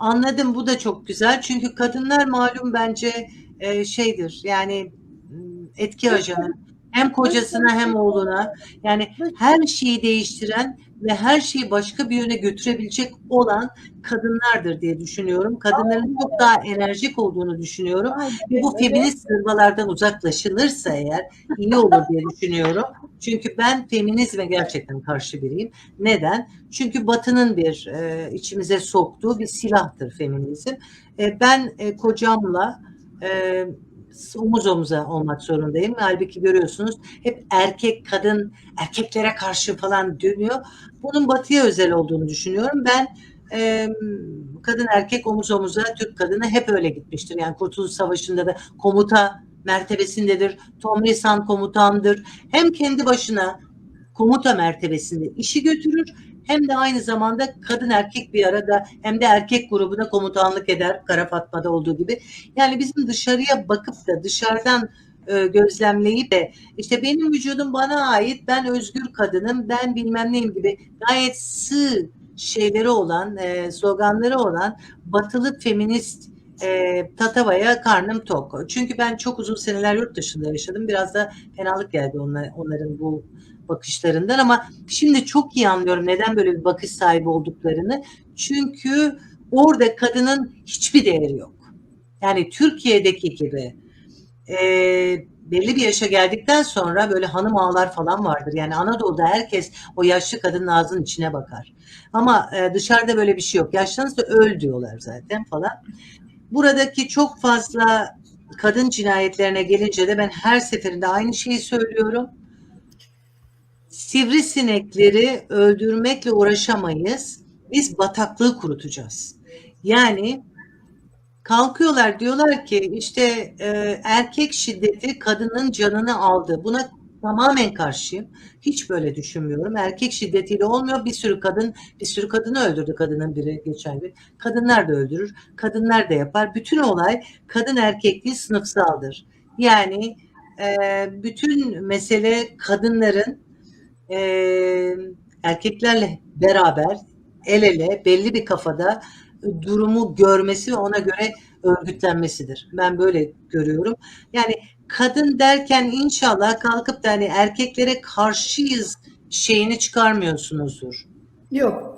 Anladım bu da çok güzel. Çünkü kadınlar malum bence e, şeydir yani etki ajanı. Hem kocasına hem oğluna yani her şeyi değiştiren ve her şeyi başka bir yöne götürebilecek olan kadınlardır diye düşünüyorum. Kadınların çok daha enerjik olduğunu düşünüyorum. Ve bu feminist sırmalardan uzaklaşılırsa eğer iyi olur diye düşünüyorum. Çünkü ben feminizme gerçekten karşı biriyim. Neden? Çünkü Batı'nın bir e, içimize soktuğu bir silahtır feminizm. E, ben e, kocamla e, omuz omuza olmak zorundayım. Halbuki görüyorsunuz hep erkek kadın erkeklere karşı falan dönüyor. Bunun Batı'ya özel olduğunu düşünüyorum. Ben e, kadın erkek omuz omuza Türk kadını hep öyle gitmiştir. Yani Kurtuluş Savaşı'nda da komuta mertebesindedir. Tomrisan komutandır. Hem kendi başına komuta mertebesinde işi götürür hem de aynı zamanda kadın erkek bir arada hem de erkek grubuna komutanlık eder Kara Fatma'da olduğu gibi. Yani bizim dışarıya bakıp da dışarıdan e, gözlemleyip de işte benim vücudum bana ait ben özgür kadınım ben bilmem neyim gibi gayet sığ şeyleri olan e, sloganları olan batılı feminist e, tatavaya karnım tok. Çünkü ben çok uzun seneler yurt dışında yaşadım. Biraz da fenalık geldi onlar, onların bu bakışlarından ama şimdi çok iyi anlıyorum neden böyle bir bakış sahibi olduklarını. Çünkü orada kadının hiçbir değeri yok. Yani Türkiye'deki gibi e, belli bir yaşa geldikten sonra böyle hanım ağalar falan vardır. Yani Anadolu'da herkes o yaşlı kadının ağzının içine bakar. Ama e, dışarıda böyle bir şey yok. Yaşlanırsa öl diyorlar zaten falan. Buradaki çok fazla kadın cinayetlerine gelince de ben her seferinde aynı şeyi söylüyorum. Sivrisinekleri öldürmekle uğraşamayız. Biz bataklığı kurutacağız. Yani kalkıyorlar diyorlar ki işte e, erkek şiddeti kadının canını aldı. Buna tamamen karşıyım. Hiç böyle düşünmüyorum. Erkek şiddetiyle olmuyor. Bir sürü kadın, bir sürü kadını öldürdü kadının biri geçen gün. Kadınlar da öldürür. Kadınlar da yapar. Bütün olay kadın erkekliği sınıfsaldır. Yani e, bütün mesele kadınların e, erkeklerle beraber el ele belli bir kafada durumu görmesi ve ona göre örgütlenmesidir. Ben böyle görüyorum. Yani kadın derken inşallah kalkıp da hani erkeklere karşıyız şeyini çıkarmıyorsunuzdur. Yok